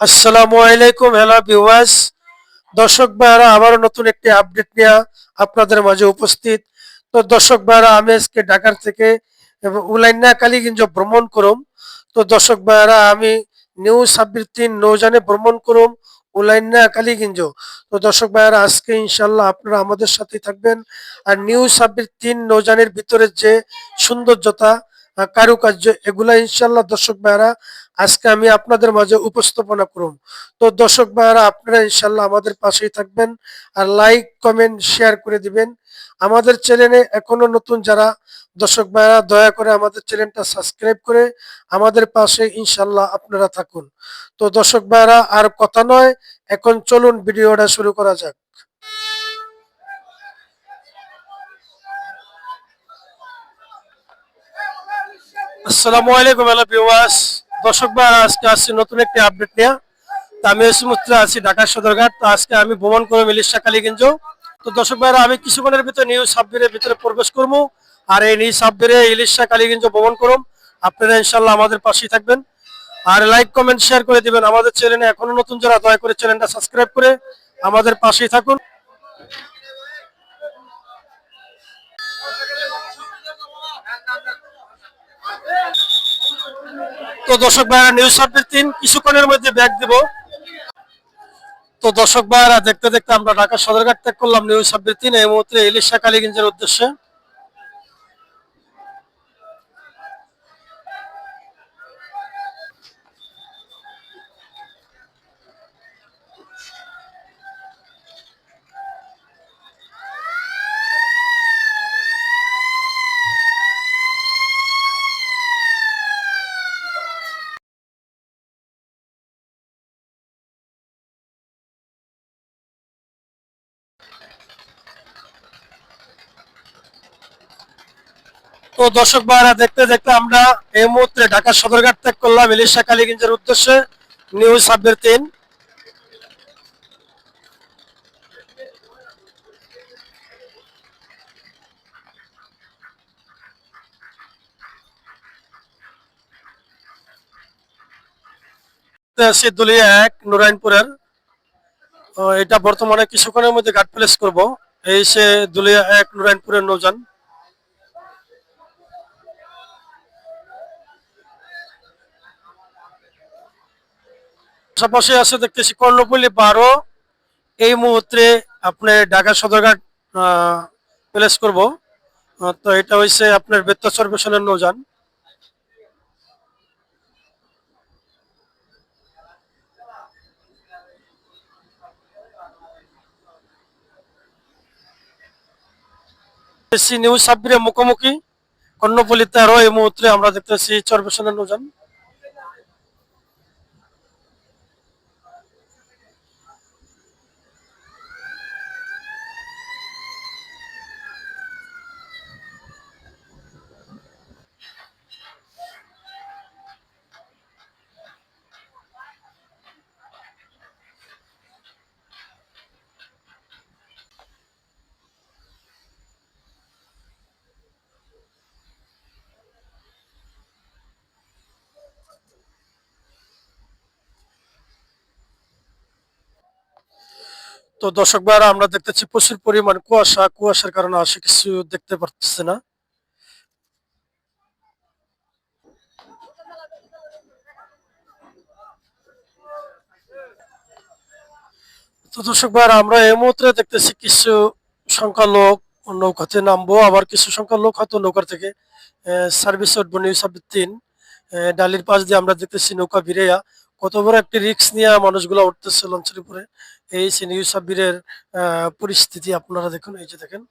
আসসালামু আলাইকুম hello viewers দর্শক ভাইরা আবারও নতুন একটি আপডেট নিয়ে আপনাদের মাঝে উপস্থিত। তো দর্শক ভাইরা আমি আজকে ঢাকার থেকে উলাইনা কালীগঞ্জ ভ্রমণ করুম। তো দর্শক ভাইরা আমি নিউ ছাব্বিশ তিন নৌজানে ভ্রমণ করুম উলাইনা কালীগঞ্জ তো দর্শক ভাইরা আজকে ইনশাল্লাহ আপনারা আমাদের সাথে থাকবেন। আর নিউ ছাব্বিশ তিন নৌজানের ভিতরে যে সৌন্দর্যতা কারুকার্য, এগুলা ইনশাল্লাহ দর্শক ভাইরা আজকে আমি আপনাদের মাঝে উপস্থাপনা করুম। তো দর্শক ভাইরা আপনারা ইনশাল্লাহ আমাদের পাশেই থাকবেন আর লাইক, কমেন্ট, শেয়ার করে দিবেন। আমাদের চ্যানেলে এখনও নতুন যারা দর্শক ভাইরা দয়া করে আমাদের চ্যানেলটা সাবস্ক্রাইব করে আমাদের পাশে ইনশাল্লাহ আপনারা থাকুন। তো দর্শক ভাইরা আর কথা নয়, এখন চলুন ভিডিওটা শুরু করা যাক। আসসালামু আলাইকুম, হ্যালো ভিউয়ার্স। দর্শক ভাই, আজকে আসছি নতুন একটি আপডেট নিয়ে। তো আমি এসি আছি ঢাকা সদরঘাট। তো আজকে আমি ভ্রমণ করব ইলিশা কালীগঞ্জ। তো দর্শক ভাইরা, আমি কিছুক্ষণের ভিতরে নিউ সাব্বিরের ভিতরে প্রবেশ করব। আর এই নিউ সাব্বিরে ইলিশা কালীগঞ্জ ভ্রমণ করুম আপনারা ইনশাল্লাহ আমাদের পাশেই থাকবেন। আর লাইক, কমেন্ট, শেয়ার করে দিবেন। আমাদের চ্যানেলে এখনও নতুন যারা দয়া করে চ্যানেলটা সাবস্ক্রাইব করে আমাদের পাশেই থাকুন। তো দর্শক ভাইরা নিউজ সাবজেক্ট তিন কিছুক্ষণের মধ্যে ব্যাগ দেব। তো দর্শক ভাইরা দেখতে দেখতে আমরা ঢাকা সদরঘাট ত্যাগ করলাম নিউজ সাবজেক্ট তিন। এই মুহূর্তে ইলিশা কালীগঞ্জের উদ্দেশ্যে। তো দর্শক ভাইরা দেখতে দেখতে আমরা এই মুহূর্তে ঢাকা সদরঘাট ত্যাগ করলাম, ইলিশা কালীগঞ্জের উদ্দেশ্যে নিউজ সাবজেক্ট তিন। দলিয়া এক, নুরাইনপুরের। তো এটা বর্তমানে কিছুক্ষণের মধ্যে ঘাট প্লেস করব। এই সে দুলিয়া এক, নুরাইনপুরের নৌযান। পাশাপাশি আছে দেখতেছি কর্ণপল্লী বারো। এই মুহূর্তে আপনি ঢাকা সদরঘাট প্লেস করব। তো এটা হচ্ছে আপনার বেত্তাচর মিশনের নৌযান। এসি নিউজ সাব্বিরের মুখোমুখি কর্ণপল্লী তেরো। এই মুহূর্তে আমরা দেখতেছি চরবেশনের নৌযান। তো দর্শক ভাইরা আমরা দেখতেছি প্রচুর পরিমাণ কুয়াশা। কুয়াশার কারণে আসে কিছু দেখতে পারতেছে না। তো দর্শক ভাইরা আমরা এই মুহূর্তে দেখতেছি কিছু সংখ্যা লোক নৌকাতে নামবো। আবার কিছু সংখ্যা লোক হয়তো নৌকার থেকে সার্ভিস উঠবো নিউ সাব্বির তিন আহ, ডালির পাশ দিয়ে আমরা দেখতেছি নৌকা ভিড়েয়া কত বড় একটি রিক্স নিয়ে মানুষগুলো উঠতেছে লঞ্চের উপরে। এই সে নিউ পরিস্থিতি আপনারা দেখুন, এই যে দেখেন।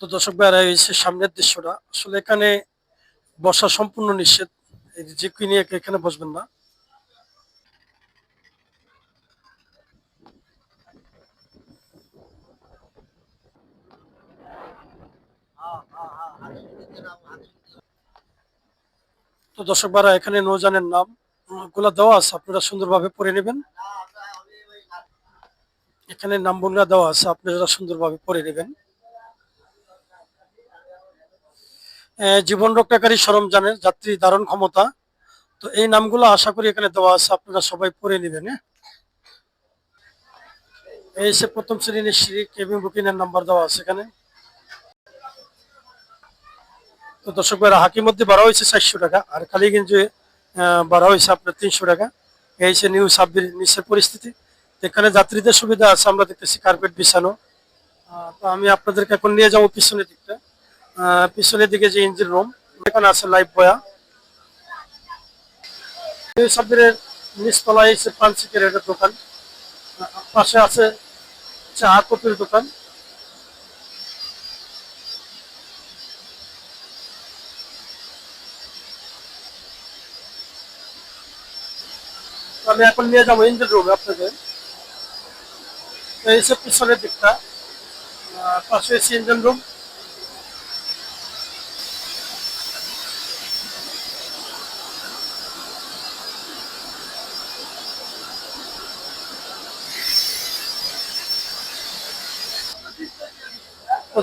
তো দর্শক যে সামনের দৃশ্যটা, আসলে এখানে বসা সম্পূর্ণ নিষেধ। যে কিনে এখানে বসবেন না। তো দর্শক ভাইরা, এখানে নৌজানের নামগুলা দেওয়া আছে, আপনারা সুন্দরভাবে পড়ে নেবেন। এখানে নাম নাম্বারগুলো দেওয়া আছে, আপনারা সুন্দরভাবে পড়ে নেবেন। জীবন রক্ষাকারী সরঞ্জামের যাত্রী ধারণ ক্ষমতা। তো এই নামগুলো আশা করি এখানে দেওয়া আছে, আপনারা সবাই পড়ে নেবেন হ্যাঁ? এই সে প্রথম শ্রেণির সিঁড়ি কেবিন বুকিং এর নাম্বার দেওয়া আছে এখানে। তো দর্শক ভাইরা হাকির মধ্যে বাড়া হয়েছে চারশো টাকা, আর কালীগঞ্জে বাড়া হয়েছে আপনার তিনশো টাকা। এই সে নিউ সাব্বির নিচের পরিস্থিতি এখানে যাত্রীদের সুবিধা আছে, আমরা দেখতেছি কার্পেট বিছানো। তো আমি আপনাদেরকে এখন নিয়ে যাব পিছনের দিকটা। পিছনের দিকে যে ইঞ্জিন রুম এখানে আছে লাইভ বয়া। নিউ সাব্বিরের নিচতলায় এসে পান সিগারেটের দোকান পাশে আছে চা কপির দোকান। আমি এখন নিয়ে যাব ইঞ্জিন রুমে আপনাকে। এই সব পিছনের দিকটা। পাশে এসে ইঞ্জিন রুম।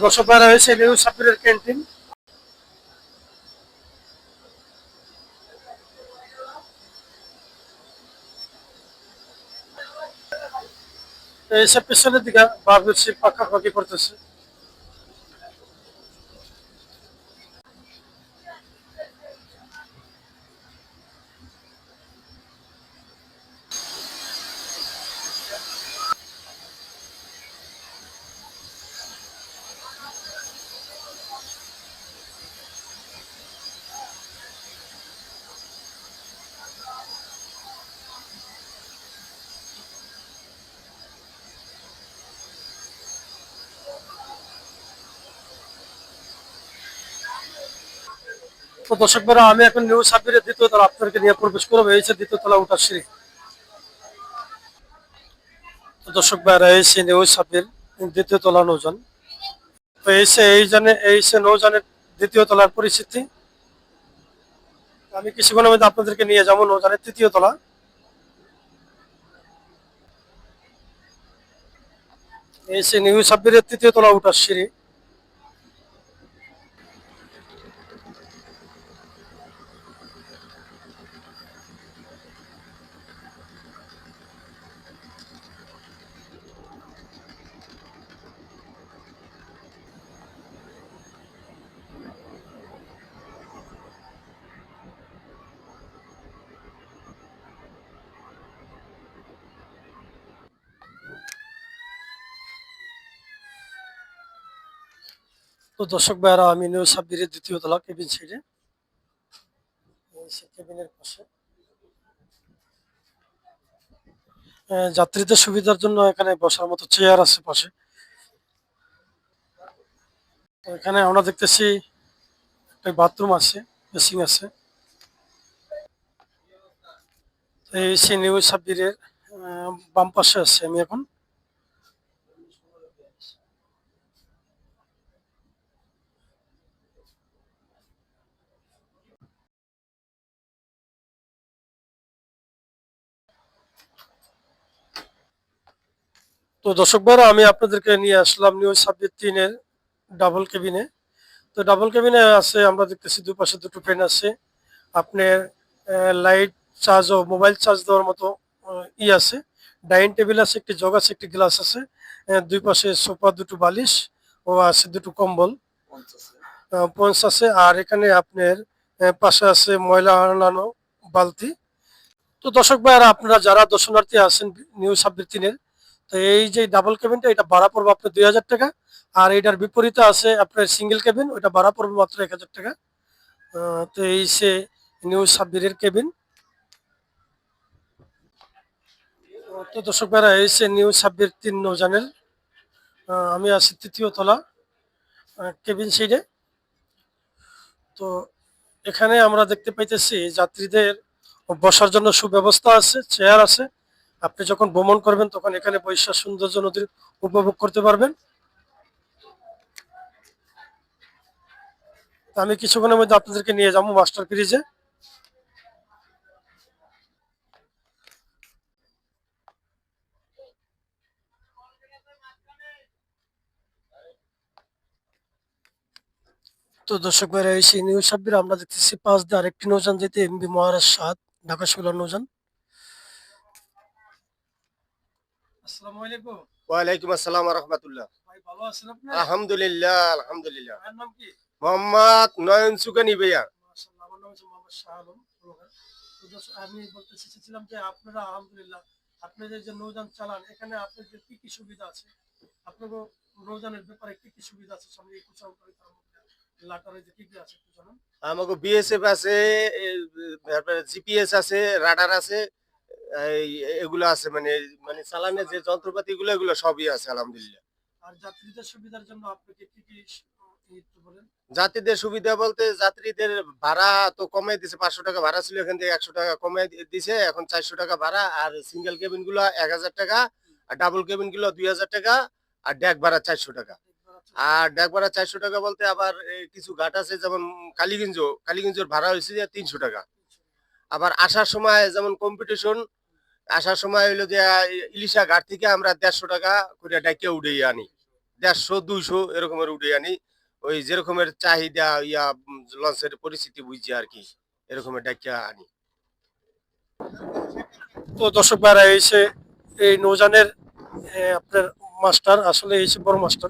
দর্শক, ভাইরা হয়েছে নিউ সাব্বিরের ক্যান্টিন। এইসব পিছনের দিকে বাবুর্চি পাখা পাখি করতেছে দর্শক ভাইরা আমি এখন নিউ সাব্বিরের দ্বিতীয় তলা আপনাদেরকে নিয়ে প্রবেশ করব। এই দ্বিতীয় তলা উঠার সিঁড়ি। দর্শক ভাইরা, এই সে নিউ সাব্বির দ্বিতীয় তলা নৌজান তো এই সে এই জানে, এই সে নৌজানের দ্বিতীয় তলার পরিস্থিতি। আমি কিছুক্ষণের মধ্যে আপনাদেরকে নিয়ে যাব নৌজানের তৃতীয় তলা। এই সে নিউ সাব্বিরের তৃতীয় তলা উঠার সিঁড়ি। তো দর্শক ভাইরা আমি নিউ সাব্বিরের দ্বিতীয় তলা কেবিন সাইডে। কেবিনের পাশে। যাত্রীদের সুবিধার জন্য এখানে বসার মতো চেয়ার আছে পাশে। এখানে আমরা দেখতেছি একটা বাথরুম আছে বেসিং আছে। এই সে নিউ সাব্বিরের বাম পাশে আছে আমি এখন। তো দর্শক আমি আপনাদেরকে নিয়ে আসলাম নিউ সাব্বির তিনের ডাবল কেবিনে তো ডাবল কেবিনে আছে, আমরা দেখতেছি দুপাশে দুটো ফ্যান আছে। আপনার লাইট চার্জ ও মোবাইল চার্জ দেওয়ার মতো ই আছে। ডাইনিং টেবিল আছে, একটি জগ আছে, একটি গ্লাস আছে। দুই পাশে সোফা দুটো বালিশ ও আছে, দুটো কম্বল। পঞ্চ আছে, আর এখানে আপনার পাশে আছে ময়লা আনানো বালতি। তো দর্শক ভাইয়ারা, আপনারা যারা দর্শনার্থী আছেন নিউ সাব্বির তিনের তো এই যে ডাবল কেবিনটা এটা ভাড়া পড়বে আপনার দুই হাজার টাকা। আর এটার বিপরীতে আছে আপনার সিঙ্গেল কেবিন ওটা ভাড়া পড়বে মাত্র এক হাজার টাকা। তো এই সে নিউ সাব্বিরের কেবিন তো দর্শক ভাইরা, এই সে নিউ সাব্বির তিন নৌজানের আমি আছি তৃতীয় তলা কেবিন সাইডে তো এখানে আমরা দেখতে পাইতেছি যাত্রীদের বসার জন্য সুব্যবস্থা আছে চেয়ার আছে। আপনি যখন ভ্রমণ করবেন, তখন এখানে বৈশাখ সৌন্দর্য নদীর উপভোগ করতে পারবেন। আমি কিছুক্ষণের মধ্যে আপনাদেরকে নিয়ে যাব মাস্টার ব্রিজে তো দর্শক ভাইরা, এই সেই নিউজ সাব্বির আমরা দেখতেছি পাঁচ দিয়ে আরেকটি নৌজান যেতে এমবি মহারাজ সাত ঢাকা শিবলার নৌজান আসসালামু আলাইকুম। আসসালাম রহমতুল্লাহ। ভাই ভালো আছেন আপনি? আলহামদুলিল্লাহ আলহামদুলিল্লাহ। ভাইয়ের নাম কি? মোহাম্মদ নয়ন সুকানি ভাইয়া। মাশাআল্লাহ আমার নাম মোহাম্মদ শাহ আলম ব্লগার। তো দর্শক, আমি বলতে চেয়েছিলাম যে আপনারা আলহামদুলিল্লাহ আপনাদের যে নৌযান চালান এখানে আপনাদের কি কি সুবিধা আছে? নৌযানের ব্যাপারে কি কি সুবিধা আছে? সামনে কুচাও করে তার মধ্যে কি কি আছে আমাকে বিএসএফ আছে জিপিএস আছে রাডার আছে এগুলো আছে মানে মানে চালানের যে যন্ত্রপাতি গুলো এগুলো সবই আছে আলহামদুলিল্লাহ। আর যাত্রীদের সুবিধার জন্য আপনাকে কি কি স- ই একটু বলেন। যাত্রীদের সুবিধা বলতে যাত্রীদের ভাড়া তো কমাই দিছে পাঁচশো টাকা ভাড়া ছিল এখান থেকে একশো টাকা কমাই দি- দিছে এখন চারশো টাকা ভাড়া আর সিঙ্গেল কেবিনগুলো এক হাজার টাকা আর ডাবল কেবিনগুলো দুই হাজার টাকা আর ডেক ভাড়া চারশো টাকা। আর ডাক ভাড়া চারশো টাকা বলতে আবার কিছু ঘাট আছে যেমন কালীগঞ্জ কালীগঞ্জের ভাড়া হয়েছে তিনশো টাকা। আবার আসার সময় যেমন কম্পিটিশন আসার সময় হইল যে ইলিশা ঘাট থেকে আমরা দেড়শো টাকা করে ডাইকে উঠে আনি। দেড়শো দুইশো এরকমের উঠে আনি। ওই যেরকমের চাহিদা ইয়া লঞ্চের পরিস্থিতি বুঝছি আর কি এরকমের ডাইকে আনি। তো দর্শক ভাইরা এসে এই নৌযানের এ, আপনার মাস্টার আসলে এসে বড় মাস্টার।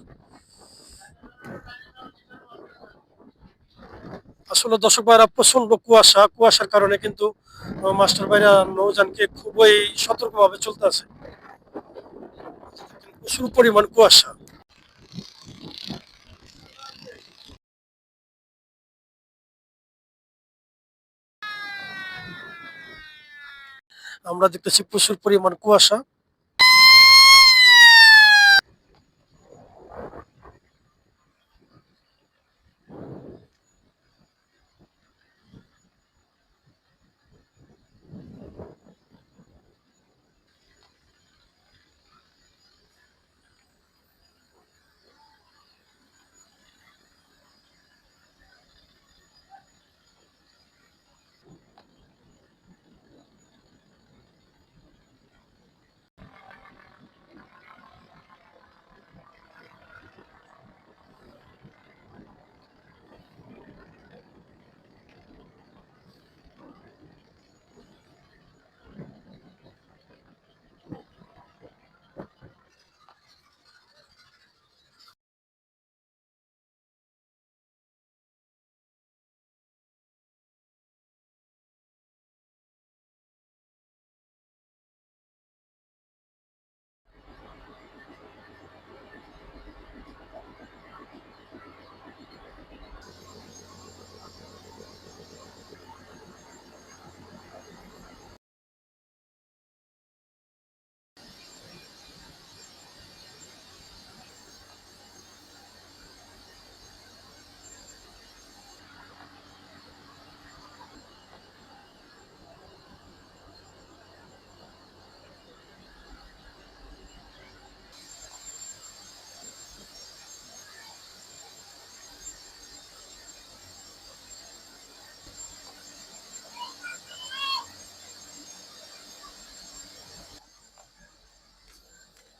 আসলে দর্শক ভাইরা প্রচণ্ড কুয়াশা, কুয়াশার কারণে কিন্তু মাস্টার ভাইরা নৌযানকে খুবই সতর্কভাবে চলতে আছে। প্রচুর পরিমাণ কুয়াশা। আমরা দেখতেছি প্রচুর পরিমাণ কুয়াশা।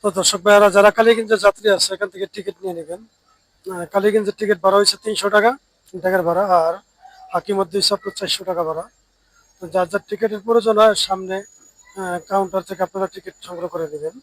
তো দর্শক ভাইয়ারা, যারা কালীগঞ্জের যাত্রী আছে, এখান থেকে টিকিট নিয়ে নেবেন। কালীগঞ্জের টিকিট ভাড়া হয়েছে তিনশো টাকা তিন টাকার ভাড়া, আর হাকিমদ্দি হিসাব চারশো টাকা ভাড়া। যার যার টিকিটের প্রয়োজন হয়, সামনে কাউন্টার থেকে আপনারা টিকিট সংগ্রহ করে নেবেন।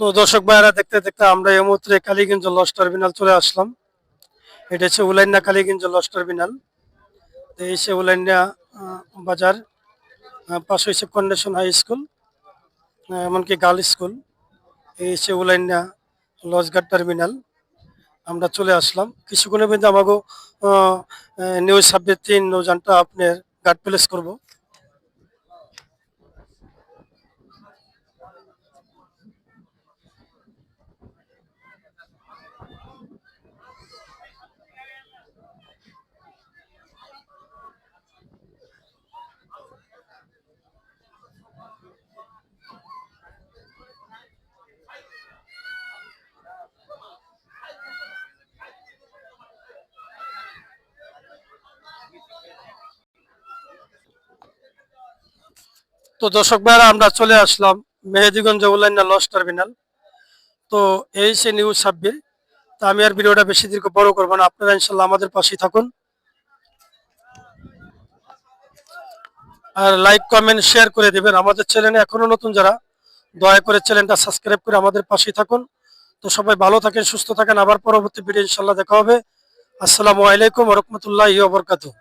তো দর্শক ভাইরা দেখতে দেখতে আমরা এই মুহূর্তে কালীগঞ্জ লস টার্মিনাল চলে আসলাম। এটা হচ্ছে উলাইনা কালীগঞ্জ লস টার্মিনাল। এই হচ্ছে উলাইনা বাজার পাশে হচ্ছে কন্ডিশন হাই স্কুল এমনকি গার্ল স্কুল। এই হচ্ছে উলাইনা লজঘাট টার্মিনাল। আমরা চলে আসলাম। কিছুক্ষণের মধ্যে আমাকে নিউজ সাবজেক্ট তিন নৌজানটা আপনার গার্ড প্লেস করব। তো দর্শক ভাইরা, আমরা চলে আসলাম মেহেদিগঞ্জ উল্লাইনা লস টার্মিনাল। তো এই সে নিউজ সাব্বির তো আমি আর ভিডিওটা বেশি দীর্ঘ বড় করব না। আপনারা ইনশাল্লাহ আমাদের পাশেই থাকুন। আর লাইক, কমেন্ট, শেয়ার করে দেবেন। আমাদের চ্যানেলে এখনও নতুন যারা, দয়া করে চ্যানেলটা সাবস্ক্রাইব করে আমাদের পাশেই থাকুন। তো সবাই ভালো থাকেন, সুস্থ থাকেন। আবার পরবর্তী ভিডিও ইনশাল্লাহ দেখা হবে। আসসালামু আলাইকুম রহমতুল্লাহ বরকাতুহ।